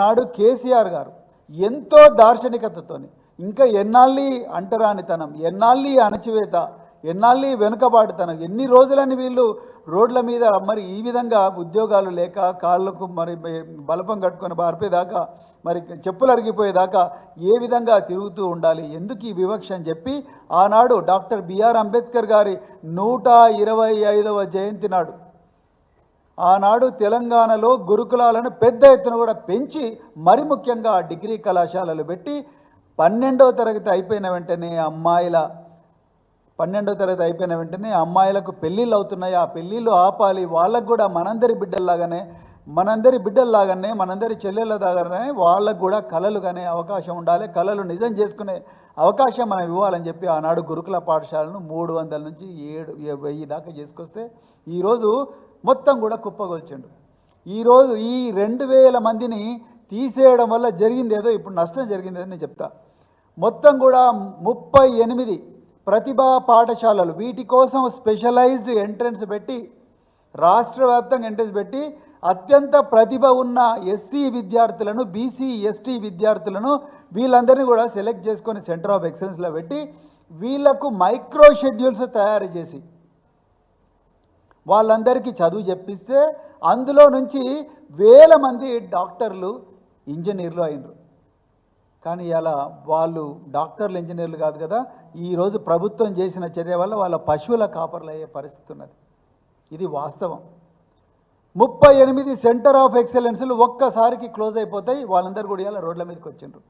ఆనాడు కేసీఆర్ గారు ఎంతో దార్శనికతతోని ఇంకా ఎన్నాళ్ళి అంటరానితనం ఎన్నాళ్ళి అణచివేత ఎన్నాళ్ళి వెనుకబాటుతనం ఎన్ని రోజులని వీళ్ళు రోడ్ల మీద మరి ఈ విధంగా ఉద్యోగాలు లేక కాళ్ళకు మరి బలపం కట్టుకొని బారిపోయేదాకా మరి చెప్పులు అరిగిపోయేదాకా ఏ విధంగా తిరుగుతూ ఉండాలి ఎందుకు ఈ వివక్ష అని చెప్పి ఆనాడు డాక్టర్ బిఆర్ అంబేద్కర్ గారి నూట ఇరవై ఐదవ జయంతి నాడు ఆనాడు తెలంగాణలో గురుకులాలను పెద్ద ఎత్తున కూడా పెంచి మరి ముఖ్యంగా డిగ్రీ కళాశాలలు పెట్టి పన్నెండవ తరగతి అయిపోయిన వెంటనే అమ్మాయిల పన్నెండవ తరగతి అయిపోయిన వెంటనే అమ్మాయిలకు పెళ్ళిళ్ళు అవుతున్నాయి. ఆ పెళ్ళిళ్ళు ఆపాలి. వాళ్ళకు కూడా మనందరి బిడ్డల్లాగానే మనందరి బిడ్డల్లాగానే మనందరి చెల్లెళ్ళలాగానే వాళ్ళకు కూడా కళలు కానీ అవకాశం ఉండాలి. కళలు నిజం చేసుకునే అవకాశం మనం ఇవ్వాలని చెప్పి ఆనాడు గురుకుల పాఠశాలను మూడు వందల నుంచి ఏడు వెయ్యి దాకా చేసుకొస్తే ఈరోజు మొత్తం కూడా కుప్పగొల్చిండు. ఈరోజు ఈ రెండు వేల మందిని తీసేయడం వల్ల జరిగింది ఏదో ఇప్పుడు నష్టం జరిగింది నేను చెప్తా. మొత్తం కూడా ముప్పై ఎనిమిది ప్రతిభా పాఠశాలలు వీటి కోసం స్పెషలైజ్డ్ ఎంట్రన్స్ పెట్టి రాష్ట్ర వ్యాప్తంగా ఎంట్రెన్స్ పెట్టి అత్యంత ప్రతిభ ఉన్న ఎస్సీ విద్యార్థులను బీసీ ఎస్టీ విద్యార్థులను వీళ్ళందరినీ కూడా సెలెక్ట్ చేసుకొని సెంటర్ ఆఫ్ ఎక్సలెన్స్లో పెట్టి వీళ్ళకు మైక్రో షెడ్యూల్స్ తయారు చేసి వాళ్ళందరికీ చదువు చెప్పిస్తే అందులో నుంచి వేల మంది డాక్టర్లు ఇంజనీర్లు అయినరు. కానీ అలా వాళ్ళు డాక్టర్లు ఇంజనీర్లు కాదు కదా ఈరోజు ప్రభుత్వం చేసిన చర్య వల్ల వాళ్ళ పశువుల కాపర్లు అయ్యే పరిస్థితి ఉన్నది. ఇది వాస్తవం. ముప్పై ఎనిమిది సెంటర్ ఆఫ్ ఎక్సలెన్స్లు ఒక్కసారికి క్లోజ్ అయిపోతాయి. వాళ్ళందరూ కూడా ఇలా రోడ్ల మీదకి వచ్చిండ్రు.